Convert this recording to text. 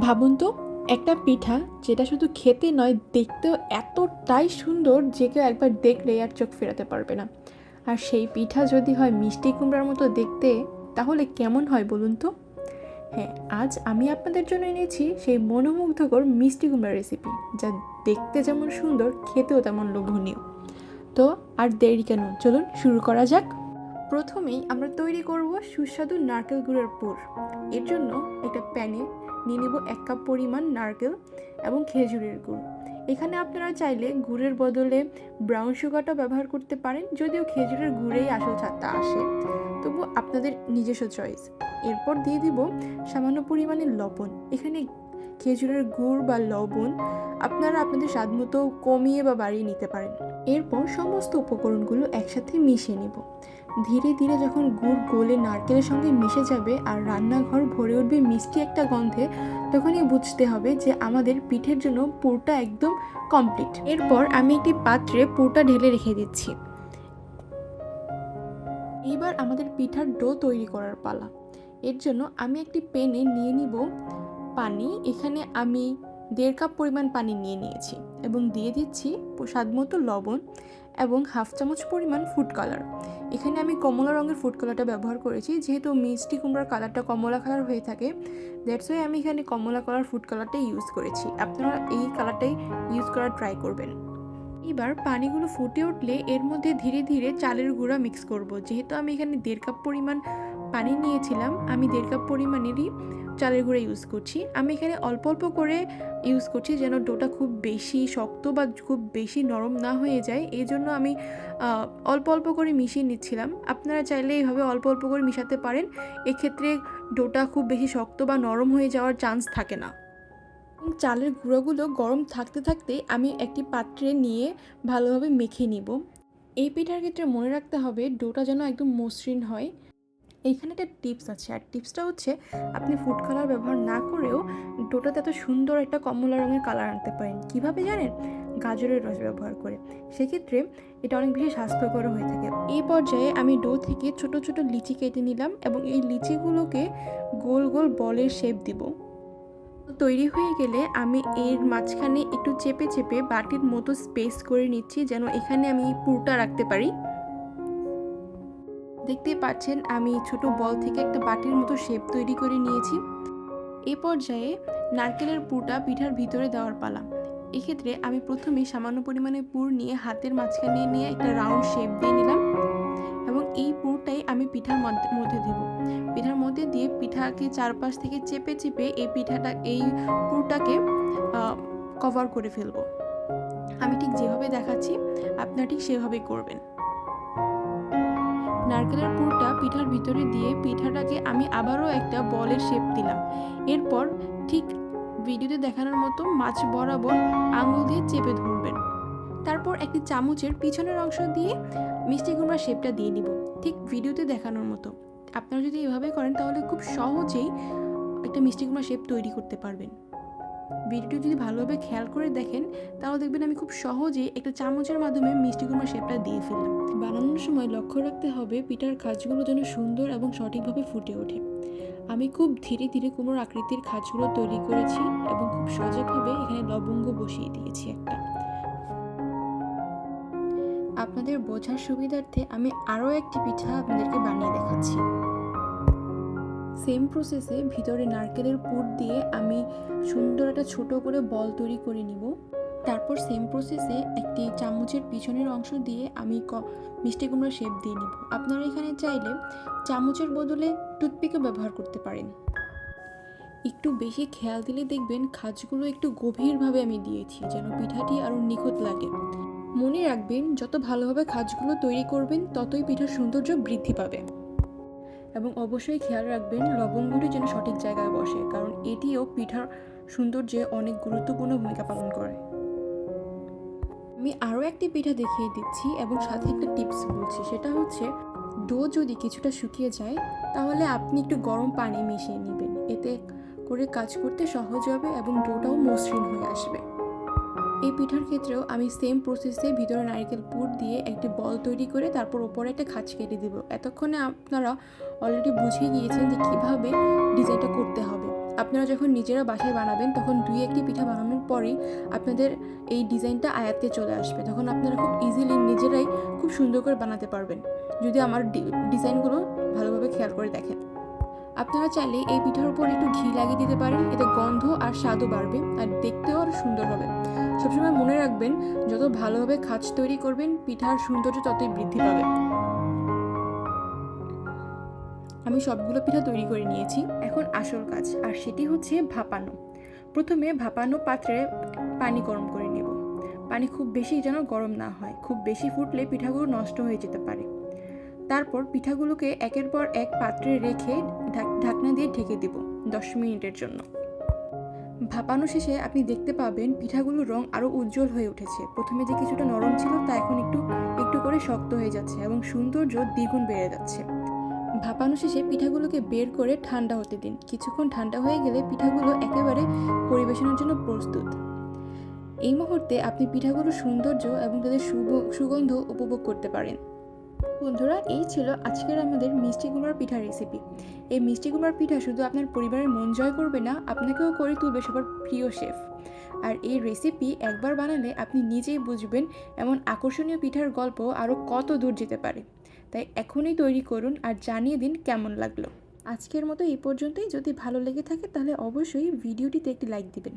ভাবুন তো, একটা পিঠা যেটা শুধু খেতে নয়, দেখতেও এতটাই সুন্দর যে কেউ একবার দেখলে আর চোখ ফেরাতে পারবে না। আর সেই পিঠা যদি হয় মিষ্টি কুমড়ার মতো দেখতে, তাহলে কেমন হয় বলুন তো? হ্যাঁ আজ আমি আপনাদের জন্য এনেছি সেই মনোমুগ্ধকর মিষ্টি কুমড়ার রেসিপি যা দেখতে যেমন সুন্দর, খেতেও তেমন লোভনীয়। তো আর দেরি কেন? চলুন শুরু করা যাক। প্রথমেই আমরা তৈরি করব সুস্বাদু নারকেল গুড়ের পুর। এর জন্য একটা প্যানে নিয়ে নেব এক কাপ পরিমাণ নারকেল এবং খেজুরের গুড়। এখানে আপনারা চাইলে গুড়ের বদলে ব্রাউন সুগারটা ব্যবহার করতে পারেন, যদিও খেজুরের গুড়েই আসল ছাদটা আসে। তবু আপনাদের নিজস্ব চয়েস এরপর দিয়ে দিব সামান্য পরিমাণে লবণ। এখানে খেজুরের গুড় বা লবণ আপনারা আপনাদের স্বাদ মতো কমিয়ে বা বাড়িয়ে নিতে পারেন। এরপর সমস্ত উপকরণগুলো একসাথে মিশিয়ে নেব। ধীরে ধীরে যখন গুড় গলে নারকেলের সঙ্গে মিশে যাবে আর রান্নাঘর ভরে উঠবে মিষ্টি একটা গন্ধে, তখনই বুঝতে হবে যে আমাদের পিঠের জন্য পুরটা একদম কমপ্লিট এরপর আমি একটি পাত্রে পুরটা ঢেলে রেখে দিচ্ছি। এইবার আমাদের পিঠার ডো তৈরি করার পালা। এর জন্য আমি একটি পেনে নিয়ে নিব পানি। এখানে আমি দেড় কাপ পরিমাণ পানি নিয়ে নিয়েছি এবং দিয়ে দিচ্ছি স্বাদমতো লবণ এবং হাফ চামচ পরিমাণ ফুড কালার এখানে আমি কমলা রঙের ফুড কালারটা ব্যবহার করেছি, যেহেতু মিষ্টি কুমড়ার কালারটা কমলা কালার হয়ে থাকে দ্যাটস ওয়াই আমি এখানে কমলা কালার ফুড কালারটাই ইউজ করেছি। আপনারা এই কালারটাই ইউজ করার ট্রাই করবেন। এবার পানিগুলো ফুটে উঠলে এর মধ্যে ধীরে ধীরে চালের গুঁড়া মিক্স করব। যেহেতু আমি এখানে দেড় কাপ পরিমাণ পানি নিয়েছিলাম, আমি দেড় কাপ পরিমাণেরই চালের গুঁড়া ইউজ করছি। আমি এখানে অল্প অল্প করে ইউজ করছি যেন ডোটা খুব বেশি শক্ত বা খুব বেশি নরম না হয়ে যায়। এই জন্য আমি অল্প অল্প করে মিশিয়ে নিচ্ছিলাম। আপনারা চাইলে এইভাবে অল্প অল্প করে মিশাতে পারেন। এক্ষেত্রে ডোটা খুব বেশি শক্ত বা নরম হয়ে যাওয়ার চান্স থাকে না। চালের গুঁড়োগুলো গরম থাকতে থাকতেই আমি একটি পাত্রে নিয়ে ভালোভাবে মেখে নিব। এই পিঠার ক্ষেত্রে মনে রাখতে হবে ডোটা যেন একদম মসৃণ হয়। এইখানে একটা টিপস আছে। আর টিপসটা হচ্ছে, আপনি ফুড কালার ব্যবহার না করেও ডোটাতে এত সুন্দর একটা কমলা রঙের কালার আনতে পারেন। কীভাবে জানেন? গাজরের রস ব্যবহার করে। সেক্ষেত্রে এটা অনেক বেশি স্বাস্থ্যকর হয়ে থাকে। এই পর্যায়ে আমি ডো থেকে ছোট ছোট লিচি কেটে নিলাম এবং এই লিচিগুলোকে গোল গোল বলের শেপ দিব। তৈরি হয়ে গেলে আমি এর মাঝখানে একটু চেপে চেপে বাটির মতো স্পেস করে নিচ্ছি যেন এখানে আমি পুরটা রাখতে পারি। দেখতেই পাচ্ছেন, আমি ছোট বল থেকে একটা বাটির মতো শেপ তৈরি করে নিয়েছি। এ পর্যায়ে নারকেলের পুরটা পিঠার ভিতরে দেওয়ার পালা। এক্ষেত্রে আমি প্রথমে সামান্য পরিমাণে পুর নিয়ে হাতের মাঝখানে নিয়ে একটা রাউন্ড শেপ দিয়ে নিলাম এবং এই পুরটাই আমি পিঠার মধ্যে মধ্যে দেব। পিঠার মধ্যে দিয়ে পিঠাকে চারপাশ থেকে চেপে চেপে এই পিঠাটা, এই পুরটাকে কভার করে ফেলব। আমি ঠিক যেভাবে দেখাচ্ছি, আপনারা ঠিক সেভাবেই করবেন। নারকেলের পুরটা পিঠার ভিতরে দিয়ে পিঠাটাকে আমি আবারও একটা বলের শেপ দিলাম। এরপর ঠিক ভিডিওতে দেখানোর মতো মাছ বরাবর আঙুল দিয়ে চেপে ধরবেন। তারপর একটি চামচের পিছনের অংশ দিয়ে মিষ্টি কুমড়ার শেপটা দিয়ে নিব, ঠিক ভিডিওতে দেখানোর মতো। আপনারা যদি এভাবে করেন তাহলে খুব সহজেই একটা মিষ্টি কুমড়ার শেপ তৈরি করতে পারবেন। ভিডিওটি যদি ভালোভাবে খেয়াল করে দেখেন, তাহলে দেখবেন আমি খুব সহজেই একটা চামচের মাধ্যমে মিষ্টি কুমড়ার শেপটা দিয়ে ফেললাম। বানানোর সময় লক্ষ্য রাখতে হবে পিঠার খাঁজগুলো যেন সুন্দর এবং সঠিকভাবে ফুটে ওঠে। আমি খুব ধীরে ধীরে কুমড়োর আকৃতির খাঁজগুলো তৈরি করেছি এবং খুব সজাগভাবে এখানে লবঙ্গ বসিয়ে দিয়েছি একটা। আপনাদের বোঝার সুবিধার্থে আমি আরও একটি পিঠা আপনাদেরকে বানিয়ে দেখাচ্ছি। সেম প্রসেসে ভিতরে নারকেলের পুর দিয়ে আমি সুন্দর একটা ছোট করে বল তৈরি করে নিব। তারপর সেম প্রসেসে একটি চামচের পিছনের অংশ দিয়ে আমি ক মিষ্টি কুমড়ার শেপ দিয়ে নিব। আপনারা এখানে চাইলে চামচের বদলে টুথপিকও ব্যবহার করতে পারেন। একটু বেশি খেয়াল দিলে দেখবেন খাঁজগুলো একটু গভীরভাবে আমি দিয়েছি, যেন পিঠাটি আরও নিখুঁত লাগে। মনে রাখবেন, যত ভালোভাবে খাঁজগুলো তৈরি করবেন, ততই পিঠার সৌন্দর্য বৃদ্ধি পাবে। এবং অবশ্যই খেয়াল রাখবেন লবঙ্গটি যেন সঠিক জায়গায় বসে, কারণ এটিও পিঠার সৌন্দর্যে অনেক গুরুত্বপূর্ণ ভূমিকা পালন করে। আমি আরও একটি পিঠা দেখিয়ে দিচ্ছি এবং সাথে একটা টিপস বলছি। সেটা হচ্ছে, ডো যদি কিছুটা শুকিয়ে যায়, তাহলে আপনি একটু গরম পানি মিশিয়ে নেবেন। এতে করে কাজ করতে সহজ হবে এবং ডোটাও মসৃণ হয়ে আসবে। এই পিঠার ক্ষেত্রেও আমি সেম প্রসেসে ভিতরে নারিকেল পুর দিয়ে একটি বল তৈরি করে তারপর ওপরে একটা খাঁজ কেটে দেবো। এতক্ষণে আপনারা অলরেডি বুঝে গিয়েছেন যে কীভাবে ডিজাইনটা করতে হবে। আপনারা যখন নিজেরা বাসায় বানাবেন, তখন দুই একটি পিঠা বানানোর পরেই আপনাদের এই ডিজাইনটা আয়াতে চলে আসবে। তখন আপনারা খুব ইজিলি নিজেরাই খুব সুন্দর করে বানাতে পারবেন। যদি আমার ডিজাইনগুলো ভালোভাবে খেয়াল করে দেখেন। আপনারা চাইলে এই পিঠার উপর একটু ঘি লাগিয়ে দিতে পারেন, এতে গন্ধ আর স্বাদও বাড়বে, আর দেখতেও আরও সুন্দর হবে। সবসময় মনে রাখবেন, যত ভালোভাবে খাঁচ তৈরি করবেন, পিঠার সৌন্দর্য ততই বৃদ্ধি পাবে। আমি সবগুলো পিঠা তৈরি করে নিয়েছি। এখন আসল কাজ, আর সেটি হচ্ছে ভাপানো। প্রথমে ভাপানো পাত্রে পানি গরম করে নেব। পানি খুব বেশি যেন গরম না হয়, খুব বেশি ফুটলে পিঠাগুলো নষ্ট হয়ে যেতে পারে। তারপর পিঠাগুলোকে একের পর এক পাত্রে রেখে ঢাকনা দিয়ে ঢেকে দেব দশ মিনিটের জন্য। ভাপানো শেষে আপনি দেখতে পাবেন পিঠাগুলোর রং আরও উজ্জ্বল হয়ে উঠেছে। প্রথমে যে কিছুটা নরম ছিল তা এখন একটু একটু করে শক্ত হয়ে যাচ্ছে এবং সৌন্দর্য দ্বিগুণ বেড়ে যাচ্ছে। ভাপানো শেষে পিঠাগুলোকে বের করে ঠান্ডা হতে দিন। কিছুক্ষণ ঠান্ডা হয়ে গেলে পিঠাগুলো একেবারে পরিবেশনের জন্য প্রস্তুত। এই মুহূর্তে আপনি পিঠাগুলোর সৌন্দর্য এবং তাদের সুগন্ধ উপভোগ করতে পারেন। বন্ধুরা, এই ছিল আজকের আমাদের মিষ্টি কুমড়ার পিঠা রেসিপি এই মিষ্টি কুমড়ার পিঠা শুধু আপনার পরিবারের মন জয় করবে না, আপনাকেও করে তুলবে সবার প্রিয় শেফ আর এই রেসিপি একবার বানালে আপনি নিজেই বুঝবেন এমন আকর্ষণীয় পিঠার গল্প আরও কত দূর যেতে পারে। তাই এখনই তৈরি করুন আর জানিয়ে দিন কেমন লাগল। আজকের মতো এই পর্যন্তই। যদি ভালো লেগে থাকে তাহলে অবশ্যই ভিডিওটিতে একটি লাইক দিবেন।